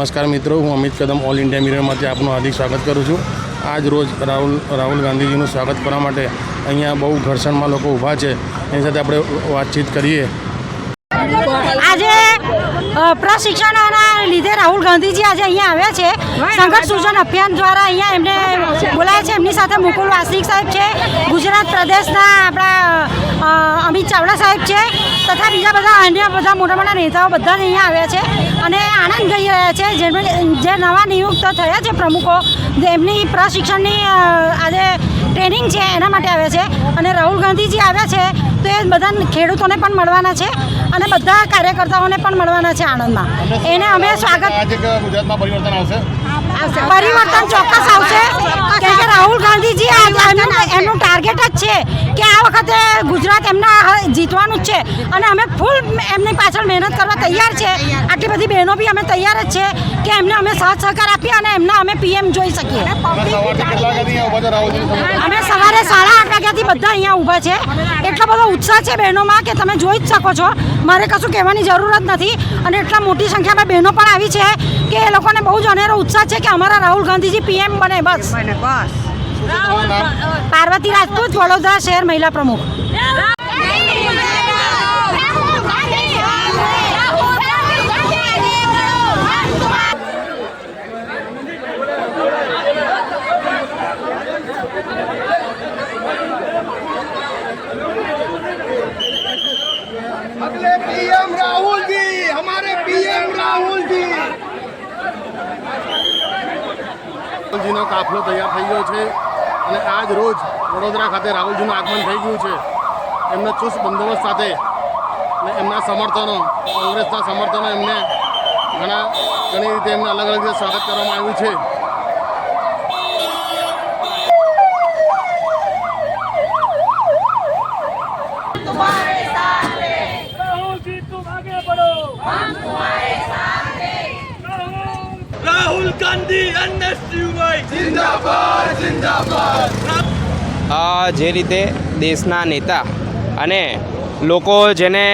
નમસ્કાર મિત્રો, હું અમિત કદમ ઓલ ઇન્ડિયા મિરરમાંથી આપનું હાર્દિક સ્વાગત કરું છું. આજ રોજ રાહુલ રાહુલ ગાંધીજીનું સ્વાગત કરવા માટે અહીંયા બહુ ઘર્ષણમાં લોકો ઊભા છે. એની સાથે આપણે વાતચીત કરીએ. પ્રશિક્ષણના લીધે રાહુલ ગાંધીજી આજે અહીંયા આવ્યા છે. સંઘર્ષ સૂચન અભિયાન દ્વારા અહીંયા એમને બોલાયા છે. એમની સાથે મુકુલ વાસનિક સાહેબ છે. ગુજરાત પ્રદેશના આપણા અમિત ચાવડા સાહેબ છે. તથા બીજા બધા અન્ય બધા મોટા મોટા નેતાઓ બધા જ અહીંયા આવ્યા છે. અને આનંદ ગઈ રહ્યા છે જેમને જે નવા નિયુક્ત થયા છે પ્રમુખો એમની પ્રશિક્ષણની આજે ટ્રેનિંગ છે એના માટે આવ્યા છે. અને રાહુલ ગાંધીજી આવ્યા છે તો એ બધા ખેડૂતોને પણ મળવાના છે. અને બધા કાર્યકર્તાઓને પણ મળવાના છે આણંદમાં. એને અમે સ્વાગત ગુજરાતમાં પરિવર્તન આવશે? પરિવર્તન ચોક્કસ આવશે. કેમ કે રાહુલ ગાંધીજી એમનું ટાર્ગેટ જ છે કે આ વખતે ગુજરાત એમના જીતવાનું જ છે. અને અમે ફૂલ એમની પાછળ મહેનત કરવા તૈયાર છે. આટલી બધી બહેનો બી અમે તૈયાર જ છે કે એમને અમે સાથ સહકાર આપીએ અને એમના અમે પીએમ જોઈ શકીએ? અમે સવારે સાડા આઠ વાગ્યાથી બધા અહીંયા ઊભા છે. એટલો બધો ઉત્સાહ છે બહેનોમાં કે તમે જોઈ જ શકો છો. મારે કશું કહેવાની જરૂર જ નથી. અને એટલા મોટી સંખ્યામાં બહેનો પણ આવી છે કે એ લોકોને બહુ જ અનેરો ઉત્સાહ છે કે અમારા રાહુલ ગાંધીજી પીએમ બને બસ. પાર્વતી રાજપૂત વડોદરા શહેર મહિલા પ્રમુખ. રાહુલજીનો કાફલો તૈયાર થઈ ગયો છે અને આજ રોજ વડોદરા ખાતે રાહુલજીનું આગમન થઈ ગયું છે એમના ચુસ્ત બંદોબસ્ત સાથે અને એમના સમર્થનો કોંગ્રેસના સમર્થનો એમને ઘણા ઘણી રીતે એમને અલગ અલગ રીતે સ્વાગત કરવામાં આવ્યું છે राहुल जी तुम आगे बढ़ो हम तुम्हारे साथ हैं राहुल गांधी एनएसयूआई આ જે રીતે દેશના નેતા અને લોકો જેને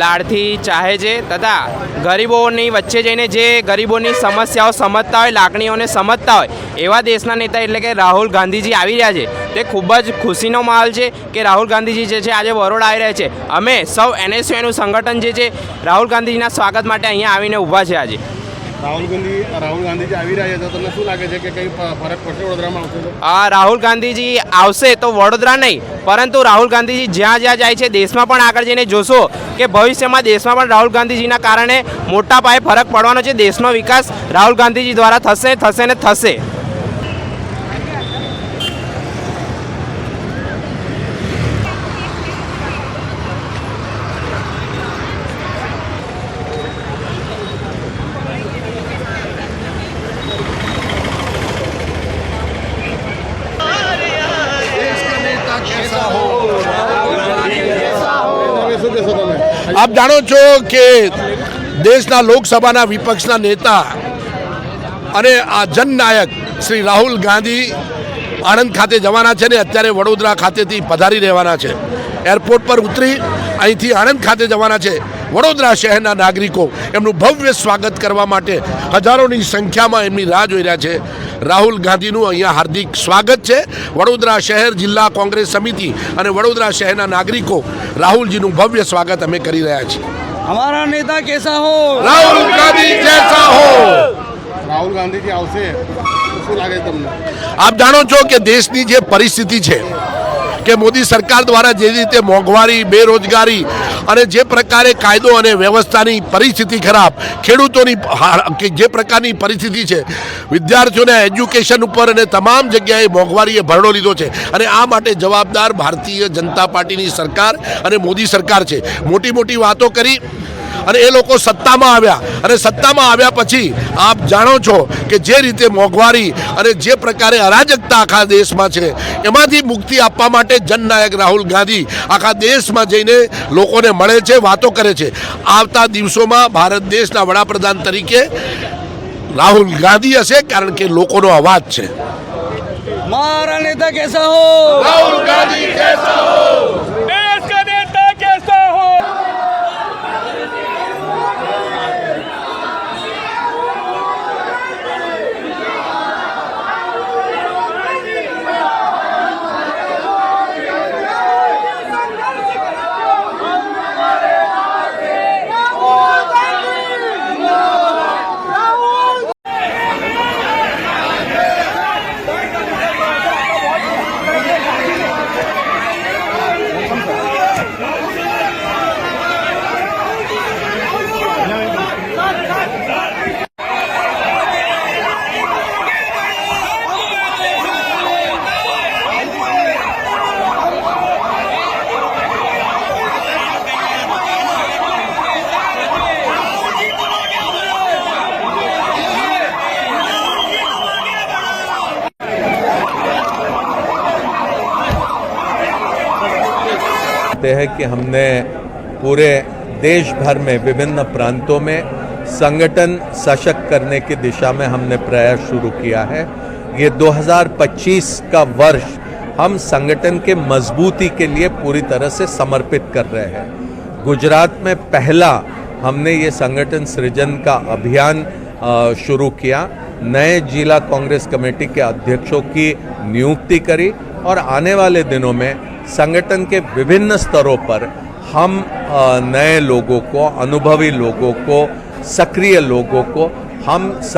લાડથી ચાહે છે તથા ગરીબોની વચ્ચે જઈને જે ગરીબોની સમસ્યાઓ સમજતા હોય, લાગણીઓને સમજતા હોય, એવા દેશના નેતા એટલે કે રાહુલ ગાંધીજી આવી રહ્યા છે. તે ખૂબ જ ખુશીનો માહોલ છે કે રાહુલ ગાંધીજી જે છે આજે વરોડા આવી રહ્યા છે. અમે સૌ એનએસયુનું સંગઠન જે છે, રાહુલ ગાંધીજીના સ્વાગત માટે અહીંયા આવીને ઊભા છે આજે. રાહુલ આ રાહુલ ગાંધીજી આવશે તો વડોદરા નહીં, પરંતુ રાહુલ ગાંધીજી જ્યાં જ્યાં જાય છે, દેશમાં પણ આગળ જઈને જોશો કે ભવિષ્યમાં દેશમાં પણ રાહુલ ગાંધીજીના કારણે મોટા પાયે ફરક પડવાનો છે. દેશનો વિકાસ રાહુલ ગાંધીજી દ્વારા થશે થશે ને થશે તમે શું કહેશો તમે આપ જાણો છો કે દેશના લોકસભાના વિપક્ષના નેતા અને આ જનનાયક શ્રી રાહુલ ગાંધી આણંદ ખાતે જવાના છે ને અત્યારે વડોદરા ખાતેથી પધારી રહેવાના છે. એરપોર્ટ પર ઉતરી અહીંથી આણંદ ખાતે જવાના છે. વડોદરા શહેરના નાગરિકો એમનું ભવ્ય સ્વાગત કરવા માટે હજારોની સંખ્યામાં એમની રાહ જોઈ રહ્યા છે. રાહુલ ગાંધીનું અહીંયા હાર્દિક સ્વાગત છે. વડોદરા શહેર જિલ્લા કોંગ્રેસ સમિતિ અને વડોદરા શહેરના નાગરિકો રાહુલજીનું ભવ્ય સ્વાગત અમે કરી રહ્યા છીએ. અમારા નેતા કેસા હો? રાહુલ ગાંધી જૈસા હો? રાહુલ ગાંધીજી આવશે. શું લાગે તમને? આપ જાણો છો કે દેશની જે પરિસ્થિતિ છે કે મોદી સરકાર દ્વારા જે રીતે મોંઘવારી, બેરોજગારી અને જે પ્રકારે કાયદો અને વ્યવસ્થાની પરિસ્થિતિ ખરાબ, ખેડૂતોની જે પ્રકારની પરિસ્થિતિ છે, વિદ્યાર્થીઓને એજ્યુકેશન ઉપર અને તમામ જગ્યાએ મોંઘવારીએ ભરડો લીધો છે અને આ માટે જવાબદાર ભારતીય જનતા પાર્ટીની સરકાર અને મોદી સરકાર છે. મોટી મોટી વાતો કરી. અને એ લોકો સત્તામાં આવ્યા. અને સત્તામાં આવ્યા પછી આપ જાણો છો કે જે રીતે મોંઘવારી અને જે પ્રકારે અરાજકતા આખા દેશમાં છે એમાંથી મુક્તિ આપવા માટે જનનાયક રાહુલ ગાંધી આખા દેશમાં જઈને લોકોને મળે છે વાતો કરે છે. આવતા દિવસોમાં ભારત દેશના વડાપ્રધાન તરીકે રાહુલ ગાંધી હશે કારણ કે લોકોનો અવાજ છે. મારા નેતા કેસા હો? રાહુલ ગાંધી કેસા હો? जानते हैं कि हमने पूरे देश भर में विभिन्न प्रांतों में संगठन सशक्त करने की दिशा में हमने प्रयास शुरू किया है। ये 2025 का वर्ष हम संगठन के मजबूती के लिए पूरी तरह से समर्पित कर रहे हैं। गुजरात में पहला हमने ये संगठन सृजन का अभियान शुरू किया। नए जिला कांग्रेस कमेटी के अध्यक्षों की नियुक्ति करी और आने वाले दिनों में संगठन के विभिन्न स्तरों पर हम अ, नए लोगों को अनुभवी लोगों को सक्रिय लोगों को हम